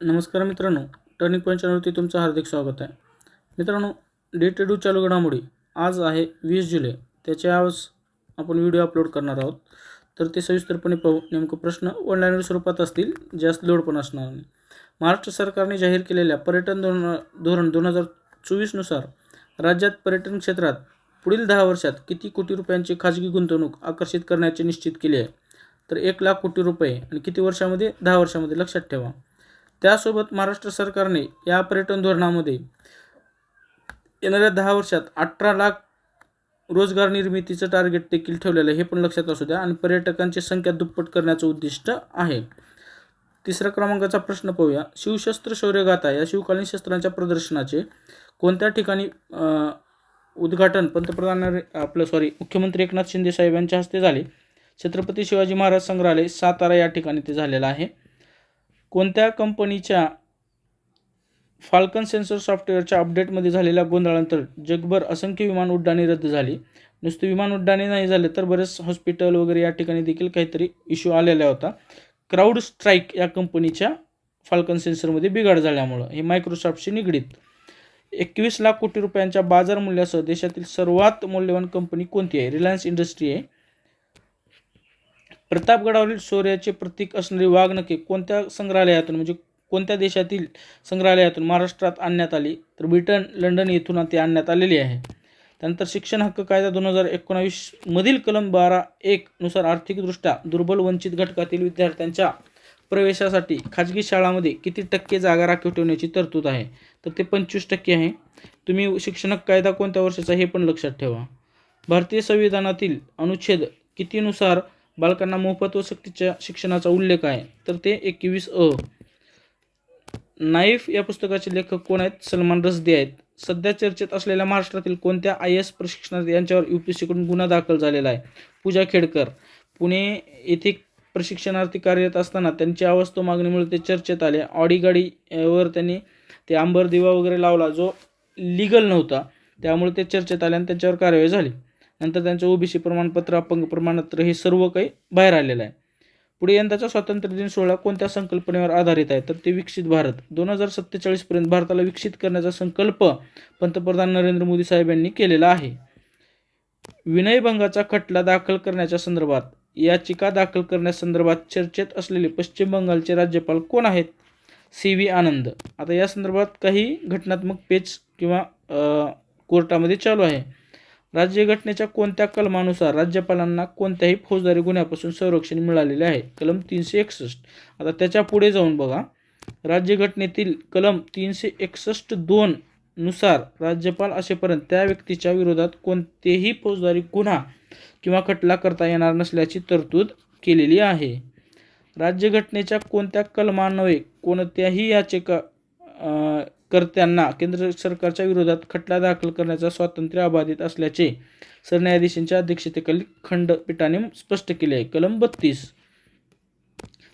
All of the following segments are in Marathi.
नमस्कार मित्रांनो टर्निंग पॉईंट चॅनलवरती तुमचं हार्दिक स्वागत आहे. मित्रांनो डे टू डू चालू घडामोडी आज आहे वीस जुलै. त्याच्या आज आपण व्हिडिओ अपलोड करणार आहोत. तर ते सविस्तरपणे पाहू. नेमकं प्रश्न ऑनलाईन स्वरूपात असतील जास्त लोड पण असणार नाही. महाराष्ट्र सरकारने जाहीर केलेल्या पर्यटन धोरण धोरण दोन हजार चोवीसनुसार राज्यात पर्यटन क्षेत्रात पुढील दहा वर्षात किती कोटी रुपयांची खाजगी गुंतवणूक आकर्षित करण्याचे निश्चित केले आहे? तर एक लाख कोटी रुपये आणि किती वर्षामध्ये? दहा वर्षामध्ये. लक्षात ठेवा. त्यासोबत महाराष्ट्र सरकारने या पर्यटन धोरणामध्ये येणाऱ्या दहा वर्षात अठरा लाख रोजगार निर्मितीचं टार्गेट देखील ठेवलेलं आहे. हे पण लक्षात असू द्या. आणि पर्यटकांची संख्या दुप्पट करण्याचं उद्दिष्ट आहे. तिसऱ्या क्रमांकाचा प्रश्न पाहूया. शिवशस्त्र शौर्यगाथा या शिवकालीन शस्त्रांच्या प्रदर्शनाचे कोणत्या ठिकाणी उद्घाटन पंतप्रधान आपलं सॉरी मुख्यमंत्री एकनाथ शिंदे साहेब यांच्या हस्ते झाले? छत्रपती शिवाजी महाराज संग्रहालय सातारा या ठिकाणी ते झालेलं आहे. कोणत्या कंपनीच्या फाल्कन सेन्सर सॉफ्टवेअरच्या अपडेटमध्ये झालेल्या गोंधळानंतर जगभर असंख्य विमान उड्डाणे रद्द झाली. नुसती विमान उड्डाणे नाही झाले तर बरेच हॉस्पिटल वगैरे या ठिकाणी देखील काहीतरी इश्यू आलेला होता. क्राऊड स्ट्राईक या कंपनीच्या फाल्कन सेन्सरमध्ये बिघाड झाल्यामुळं हे मायक्रोसॉफ्टशी निगडीत. एकवीस लाख कोटी रुपयांच्या बाजार मूल्यासह देशातील सर्वात मौल्यवान कंपनी कोणती आहे? रिलायन्स इंडस्ट्री आहे. प्रतापगडावरील शौर्याचे प्रतीक असणारी वाघनखे कोणत्या संग्रहालयातून म्हणजे कोणत्या देशातील संग्रहालयातून महाराष्ट्रात आणण्यात आली? तर ब्रिटन लंडन येथून ते आणण्यात आलेली आहे. त्यानंतर शिक्षण हक्क कायदा दोन हजार एकोणावीसमधील कलम बारा एक नुसार आर्थिकदृष्ट्या दुर्बल वंचित घटकातील विद्यार्थ्यांच्या प्रवेशासाठी खाजगी शाळामध्ये किती टक्के जागा राखीव ठेवण्याची तरतूद आहे? तर ते पंचवीस टक्के आहे. तुम्ही शिक्षण हक्क कायदा कोणत्या वर्षाचा हे पण लक्षात ठेवा. भारतीय संविधानातील अनुच्छेद कितीनुसार बालकांना मोफत व सक्तीच्या शिक्षणाचा उल्लेख आहे. तर ते एकवीस अ. नाईफ या पुस्तकाचे लेखक कोण आहेत? सलमान रसदे आहेत. सध्या चर्चेत असलेल्या महाराष्ट्रातील कोणत्या आय एस प्रशिक्षणार्थी यांच्यावर यू पी सीकडून गुन्हा दाखल झालेला आहे? पूजा खेडकर. पुणे येथे प्रशिक्षणार्थी कार्यरत असताना त्यांची अवस्था मागणीमुळे ते चर्चेत आले. ऑडी गाडीवर त्यांनी ते आंबर दिवा वगैरे लावला जो लिगल नव्हता. त्यामुळे ते चर्चेत आले आणि त्यांच्यावर कारवाई झाली. नंतर त्यांचं ओबीसी प्रमाणपत्र अपंग प्रमाणपत्र हे सर्व काही बाहेर आलेलं आहे. पुढे यंदाचा स्वातंत्र्य दिन सोहळा कोणत्या संकल्पनेवर आधारित आहे? तर ते विकसित भारत. दोन हजार सत्तेचाळीसपर्यंत भारताला विकसित करण्याचा संकल्प पंतप्रधान नरेंद्र मोदी साहेब यांनी केलेला आहे. विनयभंगाचा खटला दाखल करण्याच्या संदर्भात याचिका दाखल करण्यासंदर्भात चर्चेत असलेले पश्चिम बंगालचे राज्यपाल कोण आहेत? C V Anand. आता या संदर्भात काही घटनात्मक पेच किंवा कोर्टामध्ये चालू आहे. राज्यघटनेच्या कोणत्या कलमानुसार राज्यपालांना कोणत्याही फौजदारी गुन्ह्यापासून संरक्षण मिळालेले आहे? कलम तीनशे एकसष्ट. आता त्याच्या पुढे जाऊन बघा. राज्यघटनेतील कलम तीनशे एकसष्ट दोन नुसार राज्यपाल असेपर्यंत त्या व्यक्तीच्या विरोधात कोणतेही फौजदारी गुन्हा किंवा खटला करता येणार नसल्याची तरतूद केलेली आहे. राज्यघटनेच्या कोणत्या कलमान्वये कोणत्याही याचिका कर्त्यांना केंद्र सरकारच्या विरोधात खटला दाखल करण्याचा स्वातंत्र्य अबाधित असल्याचे सरन्यायाधीशांच्या अध्यक्षतेखाली खंडपीठाने स्पष्ट केले आहे. कलम बत्तीस.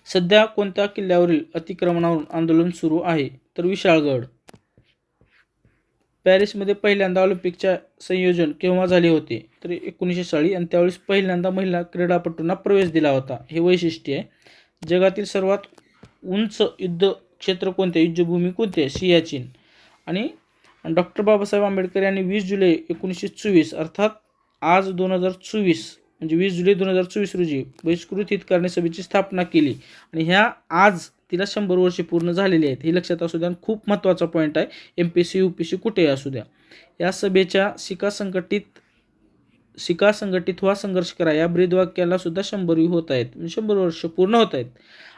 सध्या कोणत्या किल्ल्यावरील अतिक्रमणावरून आंदोलन सुरू आहे? तर विशाळगड. पॅरिसमध्ये पहिल्यांदा ऑलिम्पिकच्या संयोजन केव्हा झाले होते? तर एकोणीसशे साळी आणि त्यावेळेस पहिल्यांदा महिला क्रीडापटूंना प्रवेश दिला होता. हे वैशिष्ट्य आहे. जगातील सर्वात उंच युद्ध क्षेत्र कोणते युद्धभूमी कोणते आहे सियाचीन. आणि डॉक्टर बाबासाहेब आंबेडकर यांनी वीस जुलै एकोणीसशे चोवीस अर्थात आज दोन हजार चोवीस म्हणजे वीस जुलै दोन हजार चोवीस रोजी बहिष्कृत हितकारणी सभेची स्थापना केली. आणि ह्या आज तिला शंभर वर्षे पूर्ण झालेली आहेत. हे लक्षात असू द्या खूप महत्त्वाचा पॉईंट आहे. M P C U P C कुठेही असू द्या. या सभेच्या शिका संघटित शिका संघटित व्हा संघर्ष करा. या ब्रीदवाक्याला सुद्धा शंभर होत आहेत. म्हणजे शंभर वर्ष पूर्ण होत आहेत.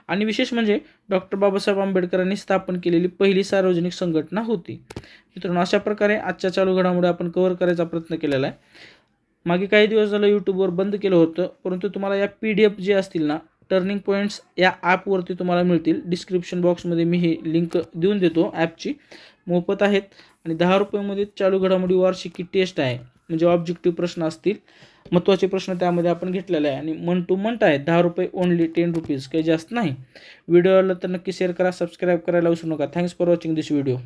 आणि विशेष म्हणजे डॉक्टर बाबासाहेब आंबेडकरांनी स्थापन केलेली पहिली सार्वजनिक संघटना होती. मित्रांनो अशा प्रकारे आजच्या चालू घडामोडी आपण कव्हर करायचा प्रयत्न केलेला आहे. मागे काही दिवस झालं यूट्यूबवर बंद केलं होतं परंतु तुम्हाला या पी डी एफ जे असतील ना टर्निंग पॉईंट्स या ॲपवरती तुम्हाला मिळतील. डिस्क्रिप्शन बॉक्समध्ये मी ही लिंक देऊन देतो ॲपची मोफत आहेत. आणि दहा रुपयामध्ये चालू घडामोडी वार्षिकी टेस्ट आहे. म्हणजे ऑब्जेक्टिव्ह प्रश्न असतील. महत्त्वाचे प्रश्न त्यामध्ये आपण घेतलेले आहे. आणि मन टू मंट आहे. दहा रुपये ओनली टेन रुपीज काही जास्त नाही. व्हिडिओला तर नक्की शेअर करा सबस्क्राईब करायला विसरू नका. Thanks for watching this video